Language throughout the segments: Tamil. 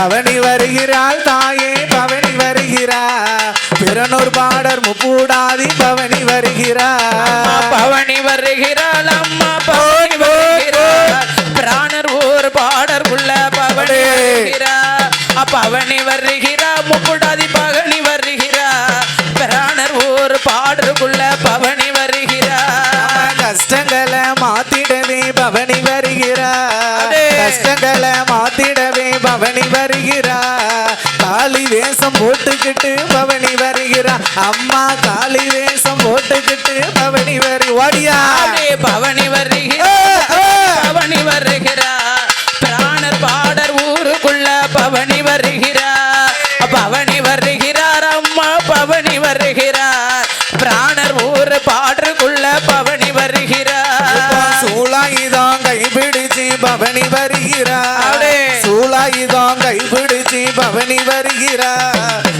பவனி வருகிறாள் தாயே பவனி வருகிறார் பிறனூர் பாடர் முப்பூடாதி பவனி வருகிறார் பவனி வருகிறாள் அம்மா பவனி வருகிறாள். பிராணர் ஊர் பாடர் உள்ள பவனி வருகிறார் பவனி வருகிறார் முப்புடாதி பவனி வருகிறார் பிராணர் ஊர் பாடருக்குள்ள பவனி வருகிறார் கஷ்டங்களை மாத்திடவே பவனி வருகிறார் அடே. கஷ்டங்களை வேஷம் போட்டுக்கிட்டு பவனி வருகிறார் அம்மா காளி வேஷம் போட்டுக்கிட்டு பவனி வரு ஓடியா. பவனி வருகிறார் பவனி வருகிறார் பிராணர் பாடர் ஊருக்குள்ள பவனி வருகிறார் பவனி வருகிறார் அம்மா பவனி வருகிறார். பிராணர் ஊர் பாடருக்குள்ள பவனி வருகிறார். சூளாயுதம் கைபிடிச்சு பவனி வருகிறார். சூளாயுதம் கைபிடிச்சு பவனி வருகிறார்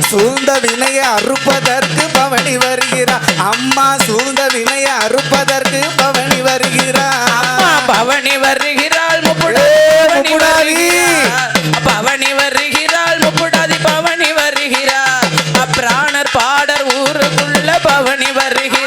சூழ்ந்த வினையை அறுப்பதற்கு பவனி வருகிறார் அம்மா சூழ்ந்த வினையை அறுப்பதற்கு பவனி வருகிறார் அம்மா பவனி வருகிறாள் முப்புடாதி பவனி. வருகிறாள். பவனி வருகிறாள் முப்புடாதி பவனி வருகிறார் அப்பிராணர் பாடர் ஊருக்குள்ள பவனி வருகிறார்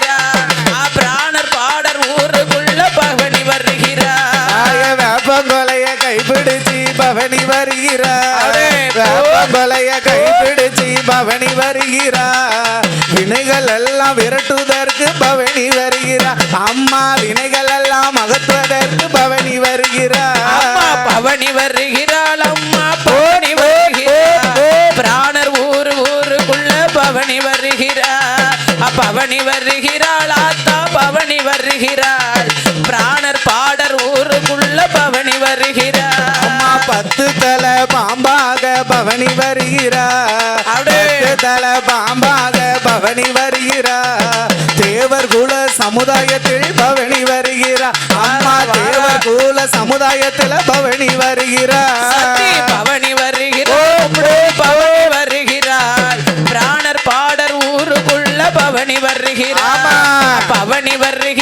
கைப்பிடிச்சு பவனி வருகிறார். வேப்பங்கொலைய கைப்பிடிச்சு பவனி வருகிறார். வினைகள் எல்லாம் விரட்டுவதற்கு பவனி வருகிறார். அம்மா வினைகள் எல்லாம் அகற்றுவதற்கு பவனி அம்மா வருகிறார் பவனி வருகிறாள் அம்மா பவனி வருகிறார் பிராணர் ஊர் ஊருக்குள்ள பவனி வருகிறார். பவனி வருகிறாள் ஆத்தா பவனி பாடர் ஊருக்குள்ள பவனி வருகிறார். அம்மா பத்து தலை பாம்பாக பவனி வருகிறார். தலை பாம்பாக பவனி வருகிறார். தேவர் குல சமுதாயத்தில் பவனி வருகிறார். அம்மா தேவர் குல சமுதாயத்தில் பவனி வருகிறார். பவனி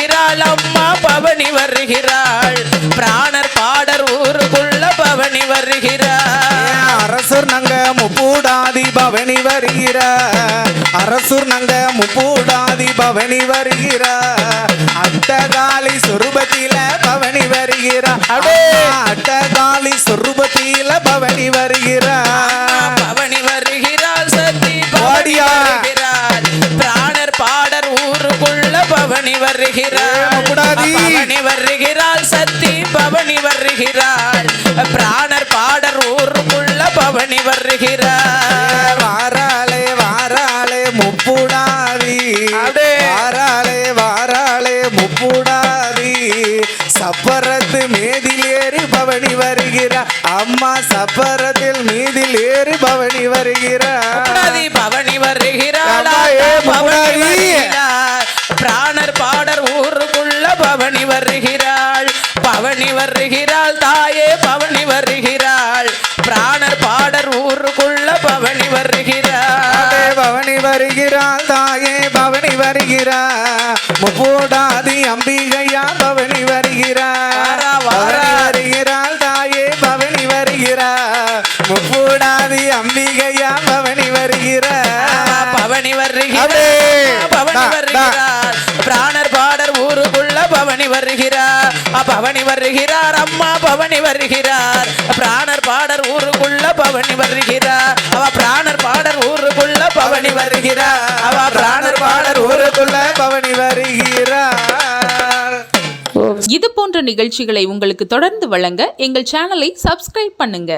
வருகிறாள் அம்மா பவனி வருகிறாள். பிராணர் பாடர் ஊருக்குள்ள பவனி வருகிறாள். அரசூர் நங்க முப்பூடாதி பவனி வருகிறார்? அரசூர் நங்க முப்பூடாதி பவனி வருகிறார்? அட்டகாலி சொருபத்தில பவனி வருகிறார். அட்டகாலி சொருபத்தில வருகிறாள் சக்தி பவனி வருகிறாள். பிராணர் பாடர் ஊருக்குள்ள பவனி வருகிறாள் வாராளே வாராளே முப்புடாதி. வாராளே வாராளே முப்புடாதி. சப்பரத்து மேதில் ஏறி பவனி வருகிறார். அம்மா சப்பரத்தில் மீதில் ஏறி பவனி வருகிறார். பவனி ஏ, பவனி பிராணர் பாடர் ஊருக்குள்ள பவனி வருகிறாள் பவனி வருகிறாள் தாயே பவனி வருகிறாள். பிராணர் பாடர் ஊருக்குள்ள பவனி வருகிறாள். பவனி வருகிறாள் தாயே பவனி வருகிறார் முப்பூடாதி அம்பிகையா பவனி வருகிறார் வாரா, வாரா. பவனி வருகிறாள் தாயே பவனி வருகிறார் முப்பூடாதி அம்பிகையா பவனி வருகிறார் பவனி வருகிறாள். அடே. பவனி. வருகிறாள். பிராணர் பாடர் ஊருக்குள்ள பவனி வருகிறார் பவனி வருகிறார் அம்மா பவனி வருகிறார். பிராணர் பாடர் ஊருக்குள்ள பவனி வருகிறார். அவ பிராணர் பாடர் ஊருக்குள்ள பவனி வருகிறார். அவ பிராணர் பாடர் ஊருக்குள்ள பவனி வருகிறார். இது போன்ற நிகழ்ச்சிகளை உங்களுக்கு தொடர்ந்து வழங்க எங்கள் சேனலை சப்ஸ்கிரைப் பண்ணுங்க.